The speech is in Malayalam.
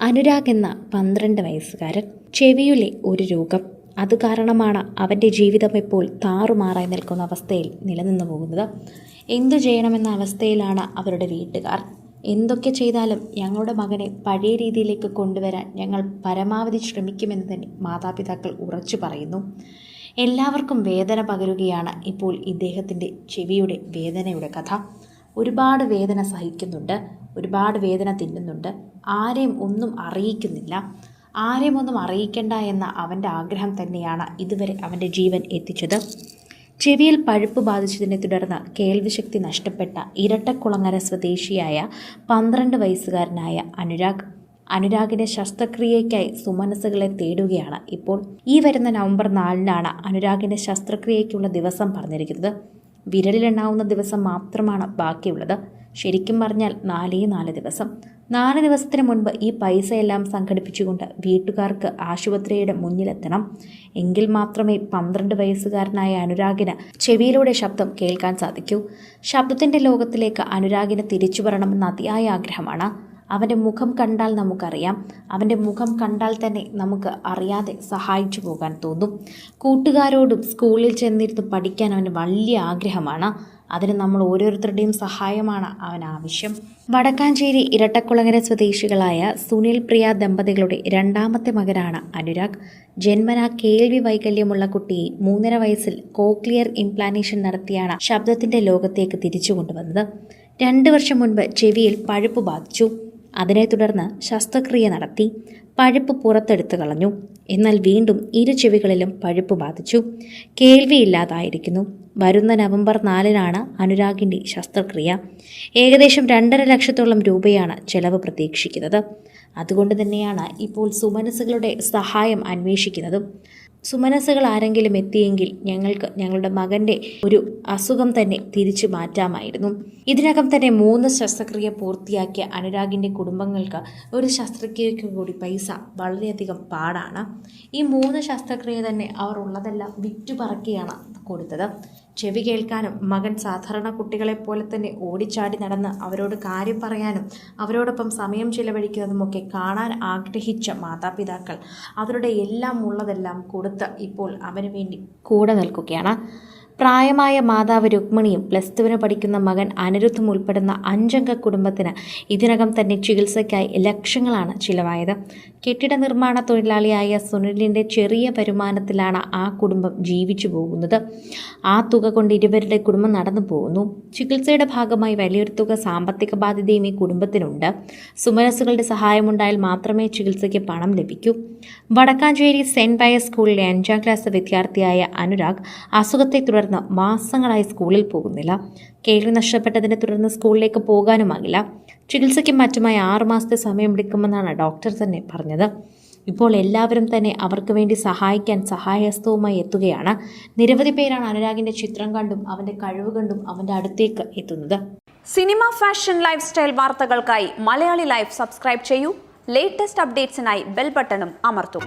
അനുരാഗ് എന്ന പന്ത്രണ്ട് വയസ്സുകാരൻ ചെവിയിലെ ഒരു രോഗം. അത് കാരണമാണ് അവന്റെ ജീവിതം ഇപ്പോൾ താറുമാറായി നിൽക്കുന്ന അവസ്ഥയിൽ നിലനിന്നു പോകുന്നത്. എന്തു ചെയ്യണമെന്ന അവസ്ഥയിലാണ് അവരുടെ വീട്ടുകാർ. എന്തൊക്കെ ചെയ്താലും ഞങ്ങളുടെ മകനെ പഴയ രീതിയിലേക്ക് കൊണ്ടുവരാൻ ഞങ്ങൾ പരമാവധി ശ്രമിക്കുമെന്ന് തന്നെ മാതാപിതാക്കൾ ഉറച്ചു പറയുന്നു. എല്ലാവർക്കും വേദന പകരുകയാണ് ഇപ്പോൾ ഇദ്ദേഹത്തിന്റെ ചെവിയുടെ വേദനയുടെ കഥ. ഒരുപാട് വേദന സഹിക്കുന്നുണ്ട് ഒരുപാട് വേദന തിന്നുന്നുണ്ട്. ആരെയും ഒന്നും അറിയിക്കുന്നില്ല. ആരെയും ഒന്നും അറിയിക്കണ്ട എന്ന അവന്റെ ആഗ്രഹം തന്നെയാണ് ഇതുവരെ അവന്റെ ജീവൻ എത്തിച്ചത്. ചെവിയിൽ പഴുപ്പ് ബാധിച്ചതിനെ തുടർന്ന് കേൾവിശക്തി നഷ്ടപ്പെട്ട ഇരട്ടക്കുളങ്ങര സ്വദേശിയായ പന്ത്രണ്ട് വയസ്സുകാരനായ അനുരാഗ്. അനുരാഗിന്റെ ശസ്ത്രക്രിയയ്ക്കായി സുമനസ്സുകളെ തേടുകയാണ് ഇപ്പോൾ. ഈ വരുന്ന നവംബർ നാലിനാണ് അനുരാഗിന്റെ ശസ്ത്രക്രിയയ്ക്കുള്ള ദിവസം പറഞ്ഞിരിക്കുന്നത്. വിരലിലെണ്ണാവുന്ന ദിവസം മാത്രമാണ് ബാക്കിയുള്ളത്. ശരിക്കും പറഞ്ഞാൽ നാലേ നാല് ദിവസം. നാല് ദിവസത്തിന് മുൻപ് ഈ പൈസയെല്ലാം സംഘടിപ്പിച്ചുകൊണ്ട് വീട്ടുകാർക്ക് ആശുപത്രിയുടെ മുന്നിലെത്തണം. എങ്കിൽ മാത്രമേ പന്ത്രണ്ട് വയസ്സുകാരനായ അനുരാഗിന് ചെവിയിലൂടെ ശബ്ദം കേൾക്കാൻ സാധിക്കൂ. ശബ്ദത്തിന്റെ ലോകത്തിലേക്ക് അനുരാഗിന് തിരിച്ചു വരണമെന്ന അതിയായ ആഗ്രഹമാണ്. അവന്റെ മുഖം കണ്ടാൽ നമുക്കറിയാം. അവന്റെ മുഖം കണ്ടാൽ തന്നെ നമുക്ക് അറിയാതെ സഹായിച്ചു പോകാൻ തോന്നും. കൂട്ടുകാരോടും സ്കൂളിൽ ചെന്നിരുന്ന് പഠിക്കാൻ അവന് വലിയ ആഗ്രഹമാണ്. അതിന് നമ്മൾ ഓരോരുത്തരുടെയും സഹായമാണ് അവൻ ആവശ്യം. വടക്കാഞ്ചേരി ഇരട്ടക്കുളങ്ങര സ്വദേശികളായ സുനിൽ പ്രിയ ദമ്പതികളുടെ രണ്ടാമത്തെ മകനാണ് അനുരാഗ്. ജന്മന കേൾവി വൈകല്യമുള്ള കുട്ടിയെ മൂന്നര വയസ്സിൽ കോക്ലിയർ ഇംപ്ലാന്റേഷൻ നടത്തിയാണ് ശബ്ദത്തിന്റെ ലോകത്തേക്ക് തിരിച്ചു കൊണ്ടുവന്നത്. രണ്ട് വർഷം മുൻപ് ചെവിയിൽ പഴുപ്പ് ബാധിച്ചു. അതിനെ തുടർന്ന് ശസ്ത്രക്രിയ നടത്തി പഴുപ്പ് പുറത്തെടുത്തു കളഞ്ഞു. എന്നാൽ വീണ്ടും ഇരു ചെവികളിലും പഴുപ്പ് ബാധിച്ചു. കേൾവിയില്ലാതായിരിക്കുന്നു. വരുന്ന നവംബർ നാലിനാണ് അനുരാഗിന്റെ ശസ്ത്രക്രിയ. ഏകദേശം രണ്ടര ലക്ഷത്തോളം രൂപയാണ് ചെലവ് പ്രതീക്ഷിക്കുന്നത്. അതുകൊണ്ട് തന്നെയാണ് ഇപ്പോൾ സുമനസുകളുടെ സഹായം അന്വേഷിക്കുന്നതും. സുമനസ്സുകൾ ആരെങ്കിലും എത്തിയെങ്കിൽ ഞങ്ങൾക്ക് ഞങ്ങളുടെ മകന്റെ ഒരു അസുഖം തന്നെ തിരിച്ചു മാറ്റാമായിരുന്നു. ഇതിനകം തന്നെ മൂന്ന് ശസ്ത്രക്രിയ പൂർത്തിയാക്കിയ അനുരാഗിന്റെ കുടുംബങ്ങൾക്ക് ഒരു ശസ്ത്രക്രിയയ്ക്ക് കൂടി പൈസ വളരെയധികം പാടാണ്. ഈ മൂന്ന് ശസ്ത്രക്രിയ തന്നെ അവർ ഉള്ളതെല്ലാം വിറ്റുപറക്കിയാണ് കൊടുത്തത്. ചെവി കേൾക്കാനും മകൻ സാധാരണ കുട്ടികളെ പോലെ തന്നെ ഓടിച്ചാടി നടന്ന് അവരോട് കാര്യം പറയാനും അവരോടൊപ്പം സമയം ചിലവഴിക്കുന്നതുമൊക്കെ കാണാൻ ആഗ്രഹിച്ച മാതാപിതാക്കൾ. അവരുടെ എല്ലാം ഉള്ളതെല്ലാം കൊടുത്ത് ഇപ്പോൾ അവന് വേണ്ടി കൂടെ നിൽക്കുകയാണ്. പ്രായമായ മാതാവ് രുക്മിണിയും പ്ലസ് ടുവിന് പഠിക്കുന്ന മകൻ അനിരുദ്ധും ഉൾപ്പെടുന്ന അഞ്ചംഗ കുടുംബത്തിന് ഇതിനകം തന്നെ ചികിത്സയ്ക്കായി ലക്ഷങ്ങളാണ് ചിലവായത്. കെട്ടിട നിർമ്മാണ തൊഴിലാളിയായ സുനിലിന്റെ ചെറിയ വരുമാനത്തിലാണ് ആ കുടുംബം ജീവിച്ചു പോകുന്നത്. ആ തുക കൊണ്ട് ഇരുവരുടെ കുടുംബം നടന്നു പോകുന്നു. ചികിത്സയുടെ ഭാഗമായി വലിയൊരു തുക സാമ്പത്തിക ബാധ്യതയും ഈ കുടുംബത്തിനുണ്ട്. സുമനസുകളുടെ സഹായമുണ്ടായാൽ മാത്രമേ ചികിത്സയ്ക്ക് പണം ലഭിക്കൂ. വടക്കാഞ്ചേരി സെന്റ് പയസ് സ്കൂളിലെ അഞ്ചാം ക്ലാസ് വിദ്യാർത്ഥിയായ അനുരാഗ് അസുഖത്തെ തുടർന്ന് മാസങ്ങളായി സ്കൂളിൽ പോകുന്നില്ല. കേൾവി നഷ്ടപ്പെട്ടതിനെ തുടർന്ന് സ്കൂളിലേക്ക് പോകാനുമാകില്ല. ചികിത്സയ്ക്കും മറ്റുമായി ആറുമാസത്തെ സമയമെടുക്കുമെന്നാണ് ഡോക്ടർ തന്നെ പറഞ്ഞത്. ഇപ്പോൾ എല്ലാവരും തന്നെ അവർക്ക് വേണ്ടി സഹായിക്കാൻ സഹായഹസ്തവുമായി എത്തുകയാണ്. നിരവധി പേരാണ് അനുരാഗിന്റെ ചിത്രം കണ്ടും അവന്റെ കഴിവ് കണ്ടും അവന്റെ അടുത്തേക്ക് എത്തുന്നത്. സിനിമ ഫാഷൻ ലൈഫ് സ്റ്റൈൽ വാർത്തകൾക്കായി മലയാളി ലൈഫ് സബ്സ്ക്രൈബ് ചെയ്യൂ. ലേറ്റസ്റ്റ് അപ്ഡേറ്റ്സിനായി ബെൽ ബട്ടണും അമർത്തും.